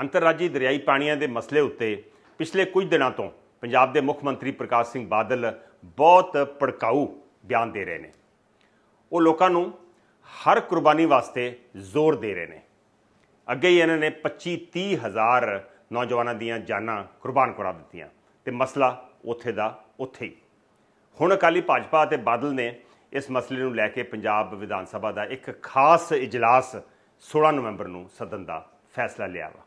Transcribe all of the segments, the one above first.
ਅੰਤਰਰਾਜੀ ਦਰਿਆਈ ਪਾਣੀਆਂ ਦੇ ਮਸਲੇ ਉੱਤੇ ਪਿਛਲੇ ਕੁਝ ਦਿਨਾਂ ਤੋਂ ਪੰਜਾਬ ਦੇ ਮੁੱਖ ਮੰਤਰੀ ਪ੍ਰਕਾਸ਼ ਸਿੰਘ ਬਾਦਲ ਬਹੁਤ ਭੜਕਾਊ ਬਿਆਨ ਦੇ ਰਹੇ ਨੇ। ਉਹ ਲੋਕਾਂ ਨੂੰ ਹਰ ਕੁਰਬਾਨੀ ਵਾਸਤੇ ਜ਼ੋਰ ਦੇ ਰਹੇ ਨੇ। ਅੱਗੇ ਹੀ ਇਹਨਾਂ ਨੇ 25 30 ਹਜ਼ਾਰ ਨੌਜਵਾਨਾਂ ਦੀਆਂ ਜਾਨਾਂ ਕੁਰਬਾਨ ਕਰਾ ਦਿੱਤੀਆਂ ਤੇ ਮਸਲਾ ਉੱਥੇ ਦਾ ਉੱਥੇ ਹੀ। ਹੁਣ ਅਕਾਲੀ ਭਾਜਪਾ ਅਤੇ ਬਾਦਲ ਨੇ ਇਸ ਮਸਲੇ ਨੂੰ ਲੈ ਕੇ ਪੰਜਾਬ ਵਿਧਾਨ ਸਭਾ ਦਾ ਇੱਕ ਖਾਸ ਇਜਲਾਸ 16 ਨਵੰਬਰ ਨੂੰ ਸਦਨ ਦਾ ਫੈਸਲਾ ਲਿਆ ਵਾ।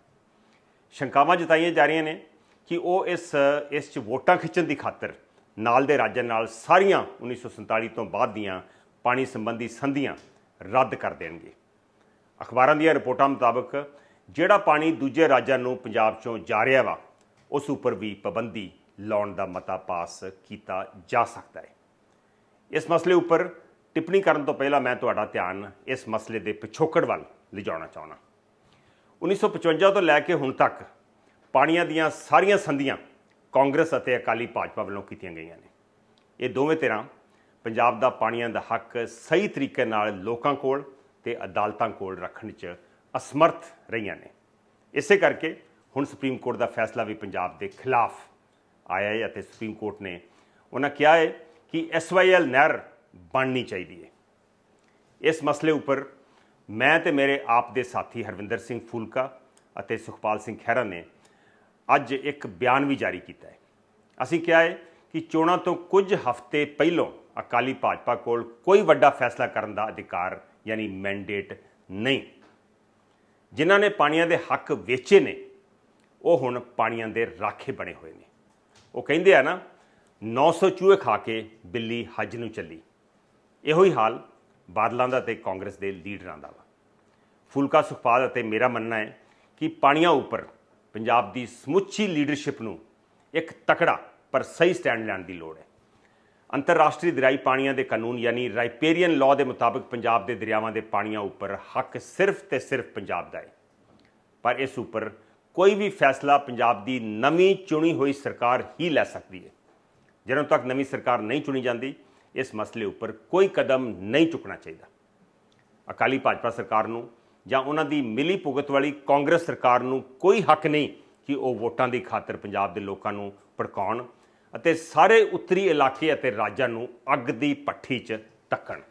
ਸ਼ੰਕਾਵਾਂ ਜਤਾਈਆਂ ਜਾ ਰਹੀਆਂ ਨੇ ਕਿ ਉਹ ਇਸ ਇਸ 'ਚ ਵੋਟਾਂ ਖਿੱਚਣ ਦੀ ਖਾਤਰ ਨਾਲ ਦੇ ਰਾਜਾਂ ਨਾਲ ਸਾਰੀਆਂ 1947 ਤੋਂ ਬਾਅਦ ਦੀਆਂ ਪਾਣੀ ਸੰਬੰਧੀ ਸੰਧੀਆਂ ਰੱਦ ਕਰ ਦੇਣਗੇ। ਅਖਬਾਰਾਂ ਦੀਆਂ ਰਿਪੋਰਟਾਂ ਮੁਤਾਬਕ ਜਿਹੜਾ ਪਾਣੀ ਦੂਜੇ ਰਾਜਾਂ ਨੂੰ ਪੰਜਾਬ 'ਚੋਂ ਜਾ ਰਿਹਾ ਵਾ, ਉਸ ਉੱਪਰ ਵੀ ਪਾਬੰਦੀ ਲਾਉਣ ਦਾ ਮਤਾ ਪਾਸ ਕੀਤਾ ਜਾ ਸਕਦਾ ਹੈ। ਇਸ ਮਸਲੇ ਉੱਪਰ ਟਿੱਪਣੀ ਕਰਨ ਤੋਂ ਪਹਿਲਾਂ ਮੈਂ ਤੁਹਾਡਾ ਧਿਆਨ ਇਸ ਮਸਲੇ ਦੇ ਪਿਛੋਕੜ ਵੱਲ ਲਿਜਾਉਣਾ ਚਾਹੁੰਦਾ। 1955 ਤੋਂ ਲੈ ਕੇ ਹੁਣ ਤੱਕ ਪਾਣੀਆਂ ਦੀਆਂ ਸਾਰੀਆਂ ਸੰਧੀਆਂ ਕਾਂਗਰਸ ਅਤੇ ਅਕਾਲੀ ਭਾਜਪਾ ਵੱਲੋਂ ਕੀਤੀਆਂ ਗਈਆਂ ਨੇ। ਇਹ ਦੋਵੇਂ ਧਿਰਾਂ ਪੰਜਾਬ ਦਾ ਪਾਣੀਆਂ ਦਾ ਹੱਕ ਸਹੀ ਤਰੀਕੇ ਨਾਲ ਲੋਕਾਂ ਕੋਲ ਤੇ ਅਦਾਲਤਾਂ ਕੋਲ ਰੱਖਣ 'ਚ ਅਸਮਰਥ ਰਹੀਆਂ ਨੇ। ਇਸੇ ਕਰਕੇ ਹੁਣ ਸੁਪਰੀਮ ਕੋਰਟ ਦਾ ਫੈਸਲਾ ਵੀ ਪੰਜਾਬ ਦੇ ਖਿਲਾਫ ਆਇਆ ਹੈ ਅਤੇ ਸੁਪਰੀਮ ਕੋਰਟ ਨੇ ਉਹਨਾਂ ਕਿਹਾ ਹੈ ਕਿ ਐਸਵਾਈਐਲ ਨਹਿਰ ਬਣਨੀ ਚਾਹੀਦੀ ਹੈ। ਇਸ ਮਸਲੇ ਉੱਪਰ ਮੈਂ ਤੇ ਮੇਰੇ ਆਪ ਦੇ ਸਾਥੀ ਹਰਵਿੰਦਰ ਸਿੰਘ ਫੂਲਕਾ ਅਤੇ ਸੁਖਪਾਲ ਸਿੰਘ ਖਹਿਰਾ ਨੇ ਅੱਜ ਇੱਕ ਬਿਆਨ ਵੀ ਜਾਰੀ ਕੀਤਾ ਹੈ। ਅਸੀਂ ਕਿਹਾ ਹੈ ਕਿ ਚੋਣਾਂ ਤੋਂ ਕੁਝ ਹਫ਼ਤੇ ਪਹਿਲਾਂ ਅਕਾਲੀ ਭਾਜਪਾ ਕੋਲ ਕੋਈ ਵੱਡਾ ਫੈਸਲਾ ਕਰਨ ਦਾ ਅਧਿਕਾਰ ਯਾਨੀ ਮੈਂਡੇਟ ਨਹੀਂ। ਜਿਨ੍ਹਾਂ ਨੇ ਪਾਣੀਆਂ ਦੇ ਹੱਕ ਵੇਚੇ ਨੇ, ਉਹ ਹੁਣ ਪਾਣੀਆਂ ਦੇ ਰਾਖੇ ਬਣੇ ਹੋਏ ਨੇ। ਉਹ ਕਹਿੰਦੇ ਆ ਨਾ 900 ਚੂਹੇ ਖਾ ਕੇ ਬਿੱਲੀ ਹੱਜ ਨੂੰ ਚੱਲੀ। ਇਹੋ ਹੀ ਹਾਲ ਬਾਦਲਾਂ ਦਾ ਤੇ ਕਾਂਗਰਸ ਦੇ ਲੀਡਰਾਂ ਦਾ ਵਾ। ਫੁਲਕਾ ਸੁਖਪਾਲ ਅਤੇ ਮੇਰਾ ਮੰਨਣਾ ਹੈ ਕਿ ਪਾਣੀਆਂ ਉੱਪਰ ਪੰਜਾਬ ਦੀ ਸਮੁੱਚੀ ਲੀਡਰਸ਼ਿਪ ਨੂੰ ਇੱਕ ਤਕੜਾ ਪਰ ਸਹੀ ਸਟੈਂਡ ਲੈਣ ਦੀ ਲੋੜ ਹੈ। ਅੰਤਰਰਾਸ਼ਟਰੀ ਦਰਿਆਈ ਪਾਣੀਆਂ ਦੇ ਕਾਨੂੰਨ ਯਾਨੀ ਰਾਈਪੇਰੀਅਨ ਲਾਅ ਦੇ ਮੁਤਾਬਕ ਪੰਜਾਬ ਦੇ ਦਰਿਆਵਾਂ ਦੇ ਪਾਣੀਆਂ ਉੱਪਰ ਹੱਕ ਸਿਰਫ ਤੇ ਸਿਰਫ ਪੰਜਾਬ ਦਾ ਹੈ। ਪਰ ਇਸ ਉੱਪਰ ਕੋਈ ਵੀ ਫੈਸਲਾ ਪੰਜਾਬ ਦੀ ਨਵੀਂ ਚੁਣੀ ਹੋਈ ਸਰਕਾਰ ਹੀ ਲੈ ਸਕਦੀ ਹੈ। ਜਦੋਂ ਤੱਕ ਨਵੀਂ ਸਰਕਾਰ ਨਹੀਂ ਚੁਣੀ ਜਾਂਦੀ, ਇਸ ਮਸਲੇ ਉੱਪਰ ਕੋਈ ਕਦਮ ਨਹੀਂ ਚੁੱਕਣਾ ਚਾਹੀਦਾ। ਅਕਾਲੀ ਭਾਜਪਾ ਸਰਕਾਰ ਨੂੰ ਜਾਂ ਉਹਨਾਂ ਦੀ ਮਿਲੀ ਭੁਗਤ ਵਾਲੀ ਕਾਂਗਰਸ ਸਰਕਾਰ ਨੂੰ ਕੋਈ ਹੱਕ ਨਹੀਂ ਕਿ ਉਹ ਵੋਟਾਂ ਦੀ ਖਾਤਰ ਪੰਜਾਬ ਦੇ ਲੋਕਾਂ ਨੂੰ ਭੜਕਾਉਣ ਅਤੇ ਸਾਰੇ ਉੱਤਰੀ ਇਲਾਕੇ ਅਤੇ ਰਾਜਾਂ ਨੂੰ ਅੱਗ ਦੀ ਪੱਠੀ 'ਚ ਧੱਕਣ।